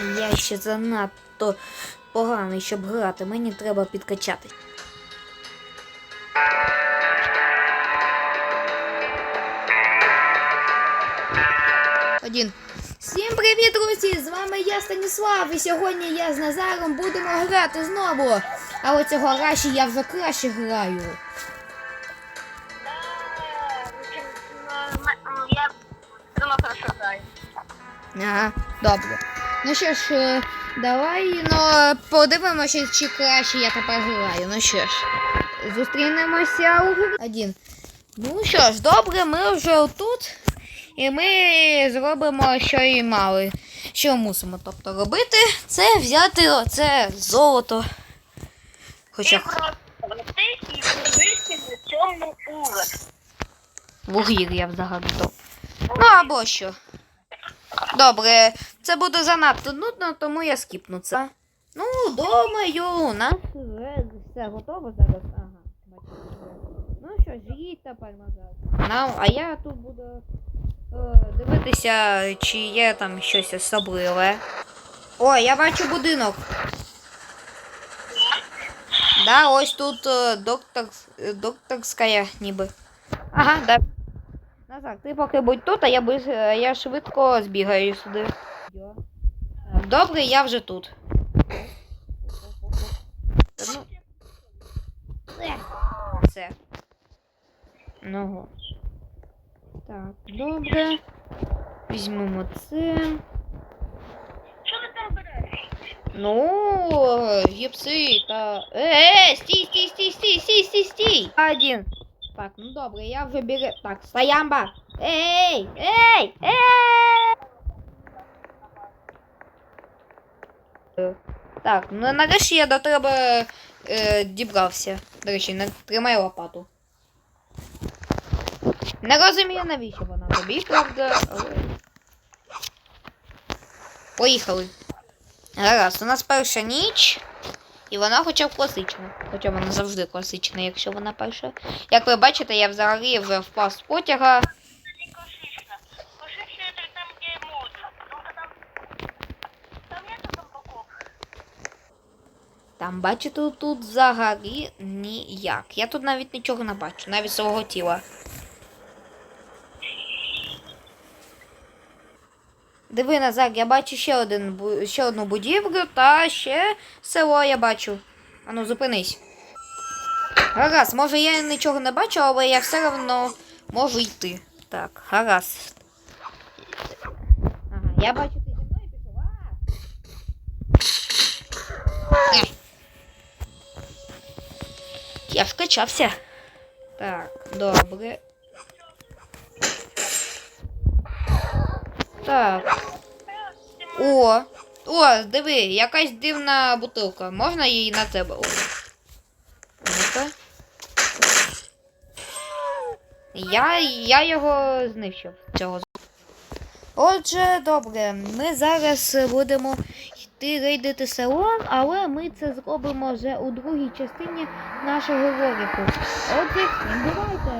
Я ще занадто поганий, щоб грати. Мені треба підкачати. Один. Всім привіт, друзі! З вами я Станіслав, і сьогодні я з Назаром будемо грати знову. Але цього разу я вже краще граю. Ага, добре. Ну що ж, е, давай ну, подивимося, чи краще я тепер граю. Ну що ж, зустрінемося у грі. Один. Ну що ж, добре, ми вже отут. І ми зробимо, що і мали. Що мусимо тобто робити, це взяти оце золото. Хоча Ти просто і подивишся на цьому уровні. вугір'я взагалі. то. Ну або що. Добре, це буде занадто нудно, тому я скіпну це. Ну, думаю, у нас все готово зараз. Ага, Ну що ж, їдь тепер назад. Ну, а я тут буду е, дивитися, чи є там щось особливе. О, я бачу будинок. Да, ось тут е, доктор, е, докторська ніби. Ага, да. Назар, ти поки будь тут, а я, е, я швидко збігаю сюди. Так, Добре, я вже тут. Та ну. Е, Все. Ну. го. Так, добре. Візьмемо це. Що ти там береш? Ну, гіпси та. Е, е, стій, стій, стій, стій, стій, стій, стій. Один. Так, ну добре, я вже беру. Так, стоямба. Ей, ей, ей. Е, Так, ну нарешті я до тебе е, дібрався. До речі, не тримай лопату. Не розумію, навіщо вона тобі, правда, але. Поїхали. Гаразд, у нас перша ніч. І вона хоча б класична. Хоча вона завжди класична, якщо вона перша. Як ви бачите, я взагалі вже впав з потяга. Це не кошична. Кошична це там, де мода. Ну-ка там. Там нету там боков. Там, бачите, тут взагалі ніяк. Я тут навіть нічого не бачу, навіть свого тіла. Диви, Назар, я бачу ще, один, ще одну будівлю та ще село я бачу. Ану, зупинись. Гаразд, може я нічого не бачу, але я все одно можу йти. Так, гаразд. Ага, я бачу, ти зі мною пішов. Я вкачався. Так, добре. Так. О! О, диви, якась дивна бутилка. Можна її на тебе? О. Я, я його знищив. Цього. Отже, добре, ми зараз будемо йти рейдити село, але ми це зробимо вже у другій частині нашого ролику. Отже, бувайте!